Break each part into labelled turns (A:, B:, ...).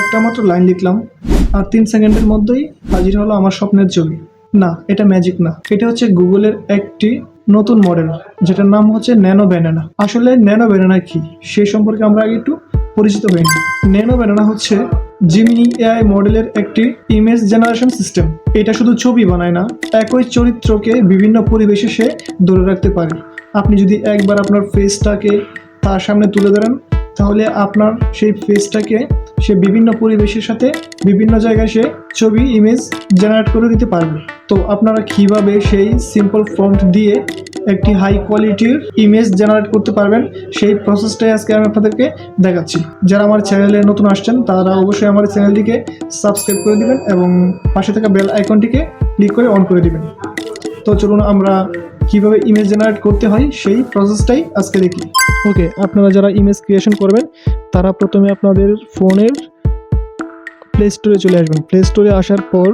A: একটা মাত্র লাইন লিখলাম আর তিন সেকেন্ডের মধ্যেই হাজির হলো আমার স্বপ্নের ছবি। না, এটা ম্যাজিক না। এটা হচ্ছে গুগলের একটি নতুন মডেল যেটার নাম হচ্ছে ন্যানো ব্যানানা আসলে ন্যানো ব্যানানা কি? সেই সম্পর্কে আমরা আগে একটু পরিচিত হইনি ন্যানো ব্যানানা হচ্ছে জিমিনি এআই মডেলের একটি ইমেজ জেনারেশন সিস্টেম এটা শুধু ছবি বানায় না, একই চরিত্রকে বিভিন্ন পরিবেশে সে ধরে রাখতে পারে। আপনি যদি একবার আপনার ফেসটাকে তার সামনে তুলে ধরেন, তাহলে আপনার সেই ফেসটাকে সে বিভিন্ন পরিবেশের সাথে বিভিন্ন জায়গায় সে ছবি ইমেজ জেনারেট করে দিতে পারবে। তো আপনারা কীভাবে সেই সিম্পল ফন্ট দিয়ে একটি হাই কোয়ালিটির ইমেজ জেনারেট করতে পারবেন, সেই প্রসেসটাই আজকে আমি আপনাদেরকে দেখাচ্ছি। যারা আমার চ্যানেলে নতুন আসছেন, তারা অবশ্যই আমার চ্যানেলটিকে সাবস্ক্রাইব করে দিবেন এবং পাশে থাকা বেল আইকনটিকে ক্লিক করে অন করে দিবেন। তো চলুন আমরা কীভাবে ইমেজ জেনারেট করতে হয়, সেই প্রসেসটাই আজকে দেখি। ওকে আপনারা যারা ইমেজ ক্রিয়েশন করবেন, তারা প্রথমে আপনাদের ফোনের প্লে স্টোরে চলে আসবেন। প্লে স্টোরে আসার পর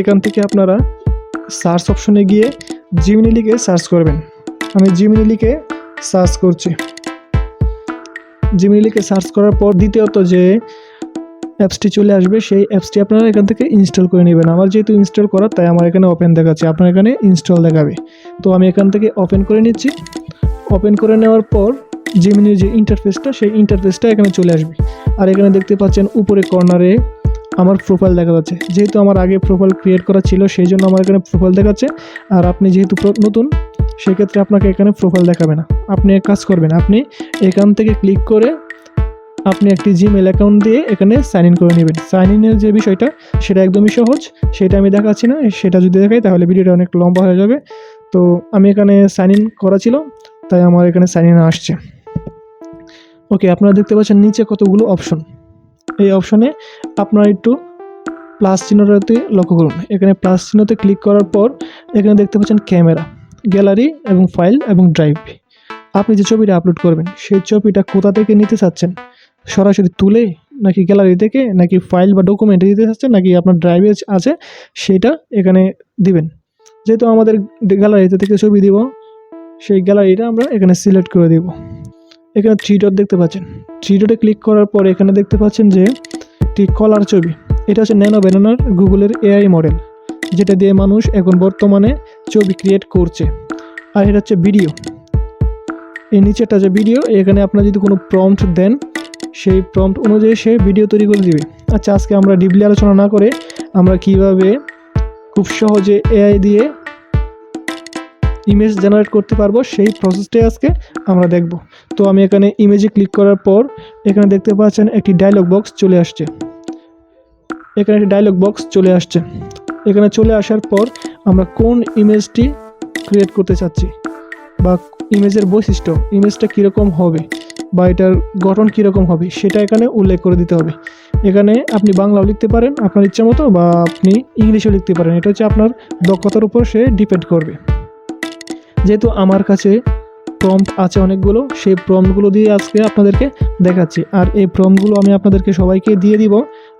A: এখান থেকে আপনারা সার্চ অপশনে গিয়ে জিমিনি লিখে সার্চ করবেন। আমি জিমিনি লিখে সার্চ করছি। জিমিনি লিখে সার্চ করার পর দ্বিতীয়ত যে অ্যাপসটি চলে আসবে, সেই অ্যাপসটি আপনারা এখান থেকে ইনস্টল করে নেবেন। আমার যেহেতু ইনস্টল করা, তাই আমার এখানে ওপেন দেখাচ্ছে। আপনার এখানে ইনস্টল দেখাবে। তো আমি এখান থেকে ওপেন করে নিচ্ছি। ওপেন করে নেওয়ার পর জিমিনির যে ইন্টারফেসটা সেই ইন্টারফেসটা এখানে চলে আসবে। আর এখানে দেখতে পাচ্ছেন উপরে কর্নারে আমার প্রোফাইল দেখা যাচ্ছে। যেহেতু আমার আগে প্রোফাইল ক্রিয়েট করা ছিল, সেই জন্য আমার এখানে প্রোফাইল দেখাচ্ছে। আর আপনি যেহেতু নতুন, সেক্ষেত্রে আপনাকে এখানে প্রোফাইল দেখাবে না। আপনি এক কাজ করবেন, আপনি এখান থেকে ক্লিক করে আপনি একটি জিমেল অ্যাকাউন্ট দিয়ে এখানে সাইন ইন করে নেবেন। সাইন ইনের যে বিষয়টা, সেটা একদমই সহজ। সেটা আমি দেখাচ্ছি না। সেটা যদি দেখাই, তাহলে ভিডিওটা অনেক লম্বা হয়ে যাবে। তো আমি এখানে সাইন ইন করা ছিল, তাই আমার এখানে সাইন ইন আসছে। ওকে আপনারা দেখতে পাচ্ছেন নিচে কতগুলো অপশন এই অপশনে আপনারা একটু প্লাস চিহ্নটাতে লক্ষ্য করুন। এখানে প্লাস চিহ্নতে ক্লিক করার পর, এখানে দেখতে পাচ্ছেন ক্যামেরা গ্যালারি এবং ফাইল এবং ড্রাইভ আপনি যে ছবিটা আপলোড করবেন, সেই ছবিটা কোথা থেকে নিতে চাচ্ছেন? সরাসরি তুলে নাকি গ্যালারি থেকে নাকি ফাইল বা ডকুমেন্টে দিতে চাচ্ছেন নাকি আপনার ড্রাইভে আছে, সেটা এখানে দিবেন। যেহেতু আমাদের গ্যালারিতে থেকে ছবি দিব, সেই গ্যালারিটা আমরা এখানে সিলেক্ট করে দিব। এখানে থ্রি ডট দেখতে পাচ্ছেন। থ্রি ডটে ক্লিক করার পর এখানে দেখতে পাচ্ছেন যে একটি কলার ছবি। এটা হচ্ছে ন্যানো ব্যানানার গুগলের এআই মডেল যেটা দিয়ে মানুষ এখন বর্তমানে ছবি ক্রিয়েট করছে। আর এটা হচ্ছে ভিডিও এই নিচেরটা যে ভিডিও এখানে আপনার যদি কোনো প্রম্পট দেন সেই প্রম্পট অনুযায়ী সে ভিডিও তৈরি করে দিবে। আচ্ছা আজকে আমরা ডিপলি আলোচনা না করে আমরা কীভাবে খুব সহজে এআই দিয়ে ইমেজ জেনারেট করতে পারব, সেই প্রসেসটাই আজকে আমরা দেখব। তো আমি এখানে ইমেজে ক্লিক করার পর এখানে দেখতে পাচ্ছেন একটি ডায়লগ বক্স চলে আসছে। এখানে একটি ডায়লগ বক্স চলে আসছে। এখানে চলে আসার পর আমরা কোন ইমেজটি ক্রিয়েট করতে চাচ্ছি বা ইমেজের বৈশিষ্ট্য ইমেজটা কীরকম হবে? বা এটার গঠন কীরকম হবে, সেটা এখানে উল্লেখ করে দিতে হবে। এখানে আপনি বাংলাও লিখতে পারেন আপনার ইচ্ছা মতো বা আপনি ইংলিশেও লিখতে পারেন। এটা হচ্ছে আপনার দক্ষতার উপর সে ডিপেন্ড করবে। যেহেতু আমার কাছে প্রম্পট আছে অনেকগুলো, সেই প্রম্পটগুলো দিয়ে আজকে আপনাদেরকে দেখাচ্ছি। আর এই প্রম্পটগুলো আমি আপনাদেরকে সবাইকে দিয়ে দিব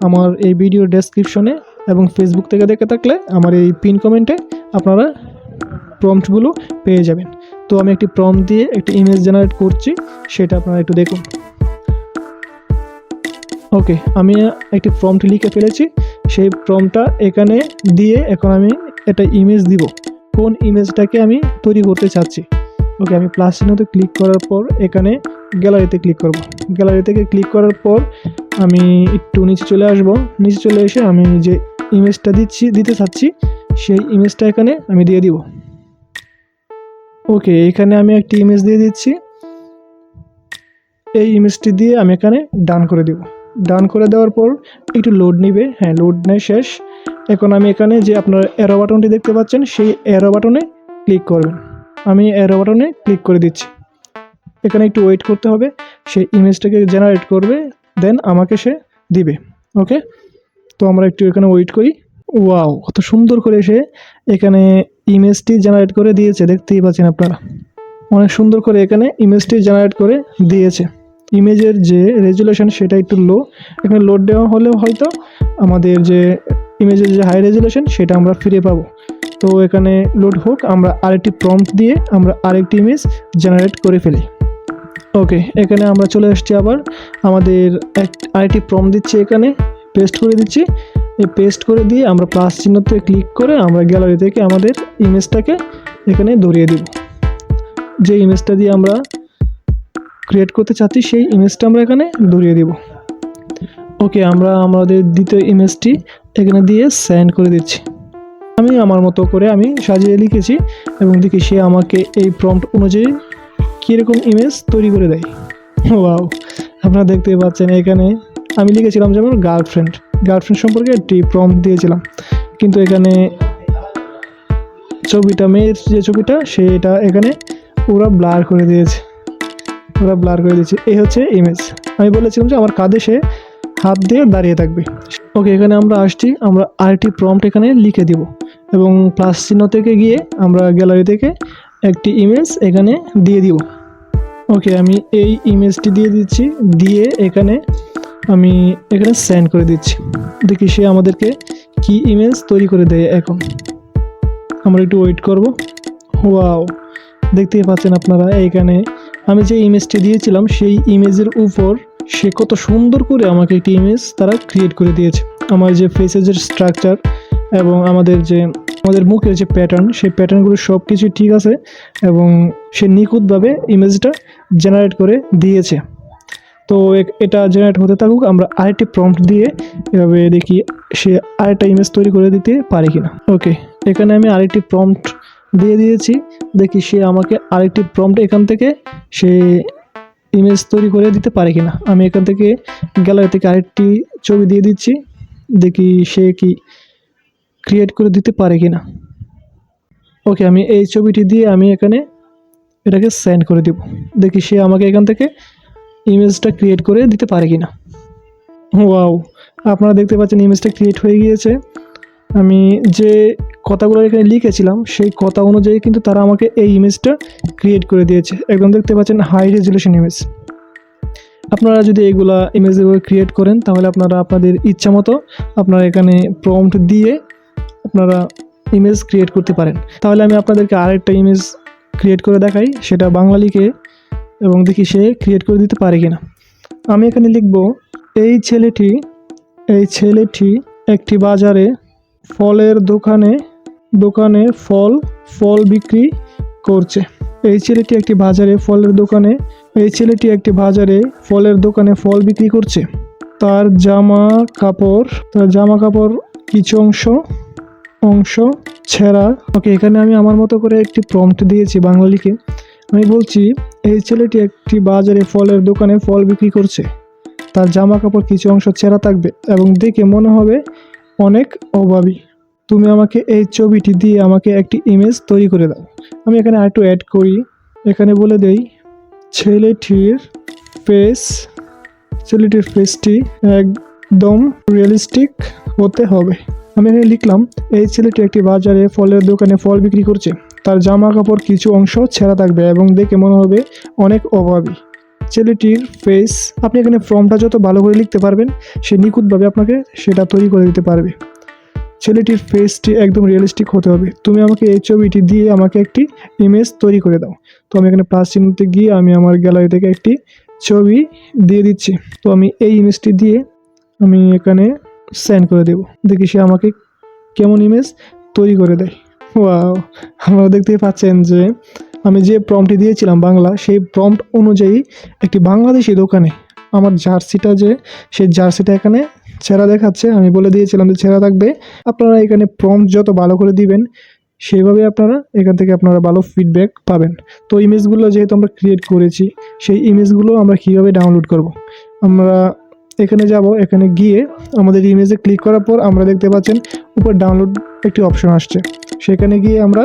A: আমার এই ভিডিও ডেসক্রিপশনে এবং ফেসবুক থেকে দেখে থাকলে আমার এই পিন কমেন্টে আপনারা প্রম্পটগুলো পেয়ে যাবেন। তো আমি একটি প্রম্পট দিয়ে একটি ইমেজ জেনারেট করছি। সেটা আপনারা একটু দেখুন। ওকে আমি একটি প্রম্পট লিখে ফেলেছি। সেই প্রম্পটটা এখানে দিয়ে এখন আমি একটা ইমেজ দিব। কোন ইমেজটাকে আমি তৈরি করতে চাচ্ছি? ওকে আমি প্লাস চিহ্নতে ক্লিক করার পর এখানে গ্যালারিতে ক্লিক করব। গ্যালারি থেকে ক্লিক করার পর আমি একটু নিচে চলে আসব। নিচে চলে এসে আমি যে ইমেজটা দিচ্ছি, দিতে চাচ্ছি, সেই ইমেজটা এখানে আমি দিয়ে দিব। ওকে এখানে আমি একটি ইমেজ দিয়ে দিচ্ছি। এই ইমেজটি দিয়ে আমি এখানে ডান করে দেব। ডান করে দেওয়ার পর একটু লোড নিবে। হ্যাঁ লোড নেয় শেষ। এখন আমি এখানে যে আপনার অ্যারো বাটনটি দেখতে পাচ্ছেন, সেই অ্যারো বাটনে ক্লিক করবেন। আমি অ্যারো বাটনে ক্লিক করে দিচ্ছি। এখানে একটু ওয়েট করতে হবে। সেই ইমেজটাকে জেনারেট করবে দেন আমাকে সে দিবে। ওকে তো আমরা একটু এখানে ওয়েট করি। ওয়াও কত সুন্দর করে সে এখানে ইমেজটি জেনারেট করে দিয়েছে। দেখতেই পাচ্ছেন আপনারা। অনেক সুন্দর করে এখানে ইমেজটি জেনারেট করে দিয়েছে। ইমেজের যে রেজুলেশন সেটা একটু লো এখানে লোড দেওয়া হলেও হয়তো আমাদের যে ইমেজের যে হাই রেজুলেশন সেটা আমরা ফিরে পাবো। তো এখানে লোড হোক, আমরা আরেকটি প্রম্পট দিয়ে আমরা আরেকটি ইমেজ জেনারেট করে ফেলি। ওকে এখানে আমরা চলে আসছি আবার। আমাদের এক, আরেকটি প্রম্পট দিচ্ছি এখানে। পেস্ট করে দিচ্ছি। এই পেস্ট করে দিয়ে আমরা প্লাস চিহ্নতে ক্লিক করে আমরা গ্যালারি থেকে আমাদের ইমেজটাকে এখানে ধরিয়ে দিব। যে ইমেজটা দিয়ে আমরা ক্রিয়েট করতে চাচ্ছি, সেই ইমেজটা আমরা এখানে ধরিয়ে দিব। ওকে আমরা আমাদের দ্বিতীয় ইমেজটি এখানে দিয়ে সেন্ড করে দিচ্ছি। আমি আমার মতো করে আমি সাজিয়ে লিখেছি এবং দেখি সে আমাকে এই প্রম্পট অনুযায়ী কীরকম ইমেজ তৈরি করে দেয়। ওয়াও আপনারা দেখতে পাচ্ছেন এখানে আমি লিখেছিলাম যেমন গার্লফ্রেন্ড গার্লফ্রেন্ড সম্পর্কে একটি প্রম্পট দিয়েছিলাম। কিন্তু এখানে ছবিটা, মেয়ের যে ছবিটা, সেটা এখানে পুরো ব্লার করে দিয়েছে। পুরো ব্লার করে দিয়েছে। এই হচ্ছে ইমেজ আমি বলেছিলাম যে আমার কাঁধে সে হাত দিয়ে দাঁড়িয়ে থাকবে। ওকে এখানে আমরা আসছি। আমরা আরেকটি প্রম্পট এখানে লিখে দিব। এবং প্লাস চিহ্ন থেকে গিয়ে আমরা গ্যালারি থেকে একটি ইমেজ এখানে দিয়ে দিব। ওকে আমি এই ইমেজটি দিয়ে দিচ্ছি। দিয়ে এখানে আমি এখানে সেন্ড করে দিচ্ছি। দেখি সে আমাদেরকে কি ইমেজ তৈরি করে দেয় এখন। আমরা একটু ওয়েট করব। ওয়াও দেখতেই পাচ্ছেন আপনারা এইখানে আমি যে ইমেজটি দিয়েছিলাম, সেই ইমেজের উপর সে কত সুন্দর করে আমাকে একটি ইমেজ তারা ক্রিয়েট করে দিয়েছে। আমার যে ফেসেজের স্ট্রাকচার এবং আমাদের যে, আমাদের মুখের যে প্যাটার্ন সেই প্যাটার্নগুলো সব কিছু ঠিক আছে এবং সে নিখুঁতভাবে ইমেজটা জেনারেট করে দিয়েছে। তো এটা জেনারেট হতে থাকুক, আমরা আরেকটি প্রম্পট দিয়ে এভাবে দেখি সে আরেকটা ইমেজ তৈরি করে দিতে পারে কিনা। ওকে এখানে আমি আরেকটি প্রম্পট দিয়ে দিয়েছি। দেখি সে আমাকে আরেকটি প্রম্পট এখান থেকে সে ইমেজ তৈরি করে দিতে পারে কিনা। আমি এখান থেকে গ্যালারি থেকে আরেকটি ছবি দিয়ে দিচ্ছি। দেখি সে কি ক্রিয়েট করে দিতে পারে কিনা। ওকে আমি এই ছবিটি দিয়ে আমি এখানে এটাকে সেন্ড করে দিব। দেখি সে আমাকে এখান থেকে ইমেজটা ক্রিয়েট করে দিতে পারে কিনা। ওয়াও আপনারা দেখতে পাচ্ছেন ইমেজটা ক্রিয়েট হয়ে গিয়েছে। আমি যে কথাগুলো এখানে লিখেছিলাম, সেই কথা অনুযায়ী কিন্তু তারা আমাকে এই ইমেজটা ক্রিয়েট করে দিয়েছে। একদম দেখতে পাচ্ছেন হাই রেজুলেশন ইমেজ আপনারা যদি এইগুলা ইমেজগুলো ক্রিয়েট করেন, তাহলে আপনারা আপনাদের ইচ্ছা মতো আপনারা এখানে প্রম্পট দিয়ে আপনারা ইমেজ ক্রিয়েট করতে পারেন। তাহলে আমি আপনাদেরকে আরেকটা ইমেজ ক্রিয়েট করে দেখাই, সেটা বাংলা লিখে এবং দেখি সে ক্রিয়েট করে দিতে পারে কিনা। আমি এখানে লিখব, এই ছেলেটি এই ছেলেটি একটি বাজারে ফলের দোকানে দোকানে ফল ফল বিক্রি করছে। এই ছেলেটি একটি বাজারে ফলের দোকানে, এই ছেলেটি একটি বাজারে ফলের দোকানে ফল বিক্রি করছে। তার জামা কাপড় তার জামা কাপড় কিছু অংশ অংশ ছেঁড়া। ওকে, এখানে আমি আমার মতো করে একটি প্রম্পট দিয়েছি বাংলা লিখে আমি বলছি, এই ছেলেটি একটি বাজারে ফলের দোকানে ফল বিক্রি করছে। তার জামা কাপড় কিছু অংশ ছেঁড়া থাকবে এবং দেখে মনে হবে অনেক অভাবী তুমি আমাকে এই ছবিটি দিয়ে আমাকে একটি ইমেজ তৈরি করে দাও। আমি এখানে আরেকটু অ্যাড করি। এখানে বলে দেই, ছেলেটির ফেস ছেলেটির ফেসটি একদম রিয়েলিস্টিক হতে হবে। আমি এখানে লিখলাম, এই ছেলেটি একটি বাজারে ফলের দোকানে ফল বিক্রি করছে। তার জামা কাপড় কিছু অংশ ছেঁড়া থাকবে এবং দেখে মনে হবে অনেক অভাবী। ছেলেটির ফেস আপনি এখানে ফর্মটা যত ভালো করে লিখতে পারবেন, সে নিখুঁতভাবে আপনাকে সেটা তৈরি করে দিতে পারবে। ছেলেটির ফেসটি একদম রিয়েলিস্টিক হতে হবে। তুমি আমাকে এই ছবিটি দিয়ে আমাকে একটি ইমেজ তৈরি করে দাও। তো আমি এখানে প্লাস চিহ্নতে গিয়ে আমি আমার গ্যালারি থেকে একটি ছবি দিয়ে দিচ্ছি। তো আমি এই ইমেজটি দিয়ে আমি এখানে সেন্ড করে দেব। দেখি সে আমাকে কেমন ইমেজ তৈরি করে দেয়। ওয়াও আপনারা দেখতেই পাচ্ছেন যে আমি যে প্রম্পটি দিয়েছিলাম বাংলা, সেই প্রম্পট অনুযায়ী একটি বাংলাদেশি দোকানে আমার জার্সিটা যে, সেই জার্সিটা এখানে ছেঁড়া দেখাচ্ছে। আমি বলে দিয়েছিলাম যে ছেঁড়া থাকবে। আপনারা এখানে প্রম্পট যত ভালো করে দিবেন, সেইভাবে আপনারা এখান থেকে আপনারা ভালো ফিডব্যাক পাবেন। তো ইমেজগুলো যেহেতু আমরা ক্রিয়েট করেছি, সেই ইমেজগুলো আমরা কীভাবে ডাউনলোড করব? আমরা এখানে যাব, এখানে গিয়ে আমাদের ইমেজে ক্লিক করার পর আমরা দেখতে পাচ্ছেন, উপর ডাউনলোড একটি অপশন আসছে। সেখানে গিয়ে আমরা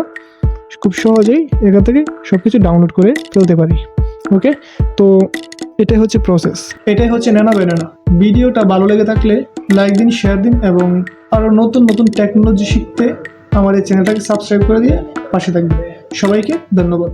A: খুব সহজেই এখান থেকে সব কিছু ডাউনলোড করে ফেলতে পারি। ওকে তো এটাই হচ্ছে প্রসেস এটাই হচ্ছে নানা বেনানা। ভিডিওটা ভালো লেগে থাকলে লাইক দিন শেয়ার দিন এবং আরও নতুন নতুন টেকনোলজি শিখতে আমার এই চ্যানেলটাকে সাবস্ক্রাইব করে দিয়ে পাশে থাকবে সবাইকে ধন্যবাদ।